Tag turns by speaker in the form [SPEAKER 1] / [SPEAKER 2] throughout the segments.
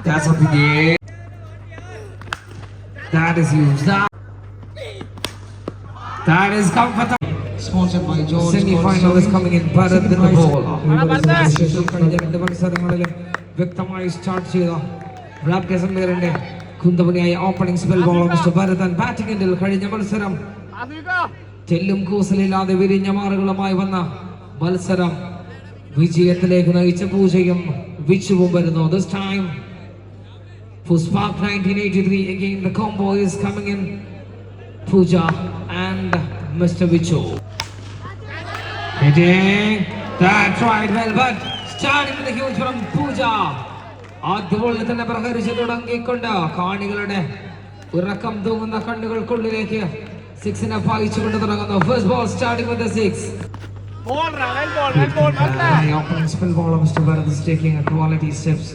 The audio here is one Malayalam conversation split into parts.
[SPEAKER 1] That's what he did. That is huge. That, that is comfortable.
[SPEAKER 2] Sponsored by George.
[SPEAKER 1] Semi-final is coming in. better than the ball. വ്യക്തമായി സ്റ്റാർട്ട് ചെയ്ത റാബ്കെ സമീറിന്റെ കുന്തപണിയായ opening spell bowler mister Bharathan batting കഴിഞ്ഞ മത്സരം ചെല്ലും കൂസലില്ലാതെ വിരിഞ്ഞ മാറുകളുമായി വന്ന മത്സരം വിജയത്തിലേക്ക് നയിച്ച പൂജയും വിച്ചുവും വരുന്നു this time For Spark 1983, again the combo is coming in. Pooja and Mr. Vichu. Hitting. That's right, well, but starting with a huge from Pooja. അതുപോലെ തന്നെ പ്രഹരിച്ചു തുടങ്ങിക്കൊണ്ട് കാണികളുടെ ഉറക്കം തൂങ്ങുന്ന കണ്ണുകൾക്കുള്ളിലേക്ക് സിക്സിനെ പായിച്ചുകൊണ്ട് തുടങ്ങുന്നു first ball starting with six
[SPEAKER 3] Ball, ball, ball, ball,
[SPEAKER 1] ball. Your principal bowler, Mr. Bharat, is taking quality steps.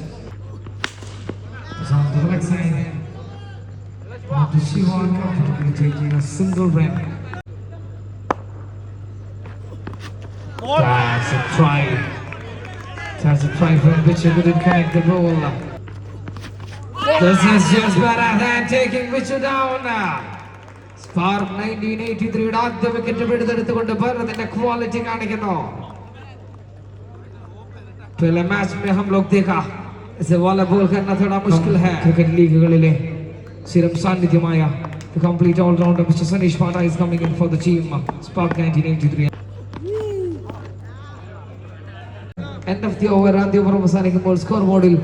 [SPEAKER 1] సంతోషం Rex Sihon completely taking
[SPEAKER 3] a
[SPEAKER 1] single run ball strike has applied for bit of good catch the ball thus is Jos Barahan taking which down Spark 1983 dot wicket పెడిర్ దెత్తు కొండ పర దిన క్వాలిటీ కాణికినో తెల మ్యాచ్ మే హమ్ లోగ్ దేఖా इसे वाला बॉल करना थोड़ा मुश्किल है क्रिकेट लीग കളിലെ സ്ഥിരം സാന്നിധ്യമായ the complete all rounder Mr. Sanish Pata is coming in for the team Spark 1983 End of the over ആദ്യ ഓവർ അവസാനിക്കുമ്പോൾ സ്കോർ ബോർഡിൽ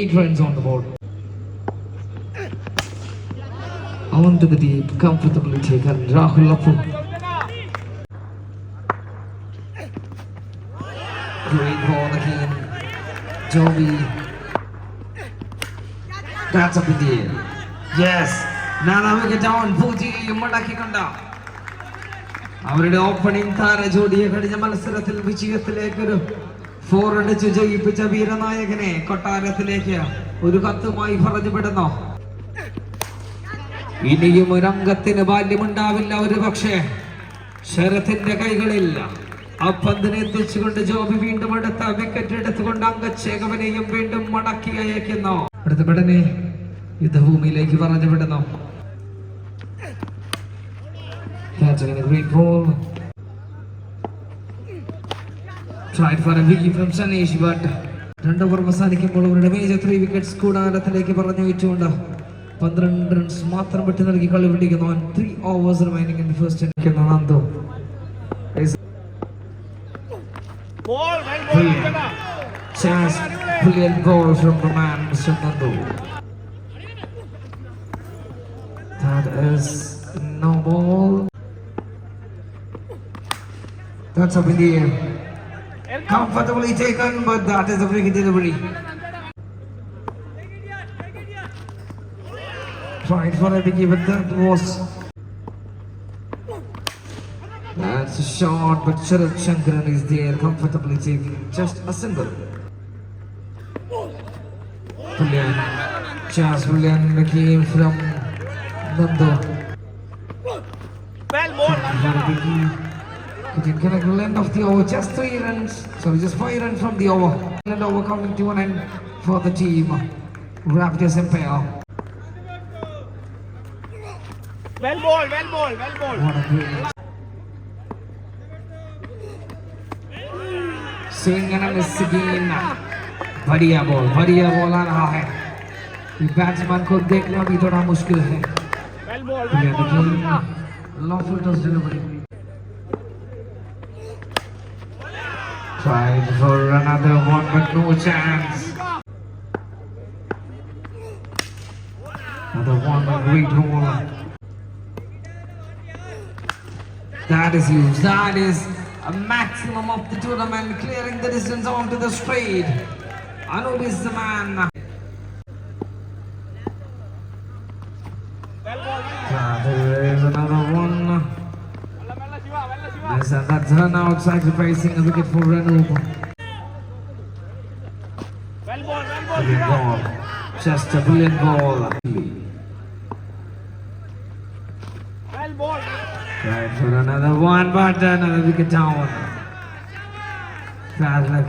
[SPEAKER 1] 8 runs on the board on to the deep comfortably taken Rahul Lapu great ball again Joby കാച്ച കുറ്റിയിൽ യെസ് നാലാമിക അവരുടെ ഓപ്പണിംഗ് താര ജോഡിയെ കഴിഞ്ഞ മത്സരത്തിൽ വിജയത്തിലേക്ക് ഒരു ഫോർ അടിച്ച് ജയിപ്പിച്ച വീരനായകനെ കൊട്ടാരത്തിലേക്ക് ഒരു കത്തുമായി പറഞ്ഞുവിടുന്നു ഇനിയും ഒരംഗത്തിന് ബാല്യമുണ്ടാവില്ല ഒരു പക്ഷേ ശരത്തിന്റെ കൈകളിൽ അപ്പന്തിനെ എത്തിച്ചുകൊണ്ട് ജോബി വീണ്ടും എടുത്ത വിക്കറ്റ് എടുത്തുകൊണ്ട് അംഗച്ചേകവനെയും വീണ്ടും മടക്കി അയക്കുന്നു അവിടുത്തെ പെടനെ യുദ്ധഭൂമിയിലേക്ക് പറഞ്ഞു വിടുന്നു രണ്ട് അവസാനിക്കുമ്പോൾ വിക്കറ്റ്സ് പറഞ്ഞു റൺസ് മാത്രം കളി remaining in first Just brilliant goal from the man, Sunandu. That is no ball. That's up in the air. Comfortably taken, but that is a free delivery. Tried for a biggie, but that was that's a shot, but Sharad Shankaran is there comfortably taking just a single. Brilliant. Just brilliant looking from Nando.
[SPEAKER 3] Again,
[SPEAKER 1] can I go end of the over? Just three runs. Sorry, just five runs from the over. And over coming to an end for the team. Raptors Empire.
[SPEAKER 3] Well ball, well ball, well ball.
[SPEAKER 1] What a great. Swing and a miss again. बढ़िया बॉल बढ़िया बॉल आ रहा है बैट्समैन को देखना भी थोड़ा मुश्किल है lawful toss delivery tried for another one but no chance another one but great roll that is huge that is a maximum of the tournament clearing the distance onto the straight
[SPEAKER 3] আনুবিজমান
[SPEAKER 1] Yes, and that run out sacrificing a wicket for Renu.
[SPEAKER 3] Well ball, well ball,
[SPEAKER 1] brilliant ball. Just a brilliant ball.
[SPEAKER 3] Well ball.
[SPEAKER 1] Tried for another one, but another wicket down. Bad luck.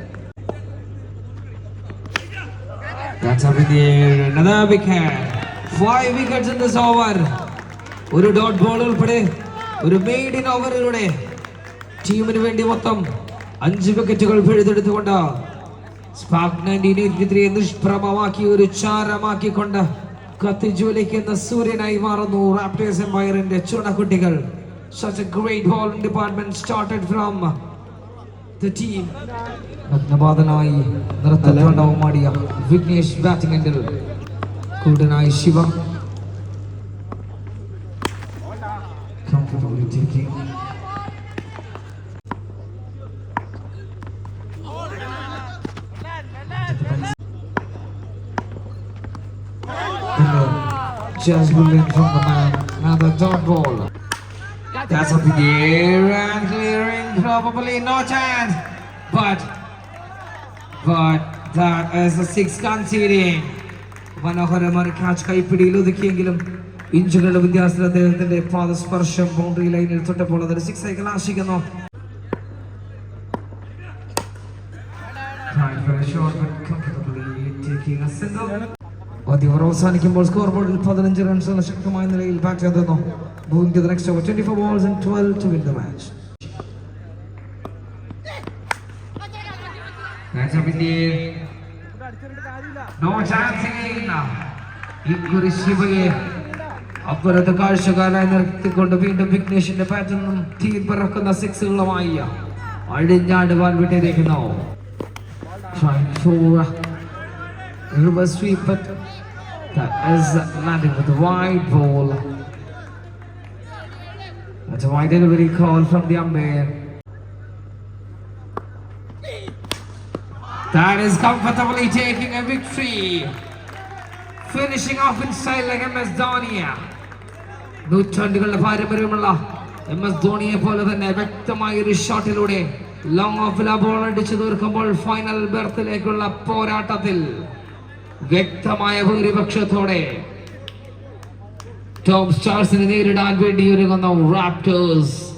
[SPEAKER 1] That's up in the air. Another wicket. Five wickets in this over. ഒരു ഡോട്ട് ബോൾ ഉൾപ്പെടെ ഒരു മെയ്ഡ് ഇൻ ഓവറിലൂടെ ടീമിന് വേണ്ടി മൊത്തം അഞ്ച് വിക്കറ്റുകൾ പിഴുതെടുത്തുകൊണ്ട് സ്പാക് നയൻറ്റീൻ എയ്റ്റിനെതിരെ നിഷ്പ്രഭമാക്കി ഒരു ചാരമാക്കിക്കൊണ്ട് കത്തിജ്വലിക്കുന്ന സൂര്യനായി മാറുന്നു റാപ്റ്റേഴ്സ് എംപയറിന്റെ ചുണക്കുട്ടികൾ such a great bowling department started from the team രത്നപാതനായി നൃത്തതണ്ടവുമാടിയ Vignesh batting moving from the man, another ball. That's up in the air and clearing, probably no chance, but But that is a six gun seeding. മനോഹരമായ ക്യാച്ച് കൈപ്പിടിയിൽ ഒതുക്കിയെങ്കിലും ഇഞ്ചുകളുടെ വ്യത്യാസത്തിൽ അദ്ദേഹത്തിന്റെ പാദസ്പർശം ബൗണ്ടറി ലൈനിൽ തൊട്ടപ്പോൾ അതൊരു സിക്സ് ആയി കലാശിക്കുന്നു ആദ്യ ഓവർ അവസാനിക്കുമ്പോൾ സ്കോർ ബോർഡിൽ പതിനഞ്ച് റൺസ് ശക്തമായ നിലയിൽ ബാറ്റ് ചെയ്തെന്നു ബൂയിങ് to the next over twenty four balls and twelve to win the match ഇക്കുറി ശിവയെ അപ്പുറത്ത് കാഴ്ചക്കാരായി നിർത്തിക്കൊണ്ട് വീണ്ടും വിഘ്നേഷിന്റെ പാറ്റിൽ നിന്നും തീർപ്പിറക്കുന്ന സിക്സുകളുമായി അഴിഞ്ഞാട് വാൽ വിട്ടേക്കുന്നു River sweep, but that is landing with a wide ball. That's a wide delivery call from the umpire. That is comfortably taking a victory. Finishing off in style like MS Dhoniya. നൂറ്റാണ്ടുകളുടെ പാരമ്പര്യമുള്ള എം എസ് ധോണിയെ പോലെ തന്നെ വ്യക്തമായ ഒരു ഷോട്ടിലൂടെ ലോങ് ഓഫ് ബോൾ അടിച്ചു തീർക്കുമ്പോൾ ഫൈനൽ ബെർത്തിലേക്കുള്ള പോരാട്ടത്തിൽ വ്യക്തമായ ഭൂരിപക്ഷത്തോടെ ടോപ്പ് സ്റ്റാർസിനെ നേരിടാൻ വേണ്ടി ഒരുങ്ങുന്നു റാപ്റ്റേഴ്സ്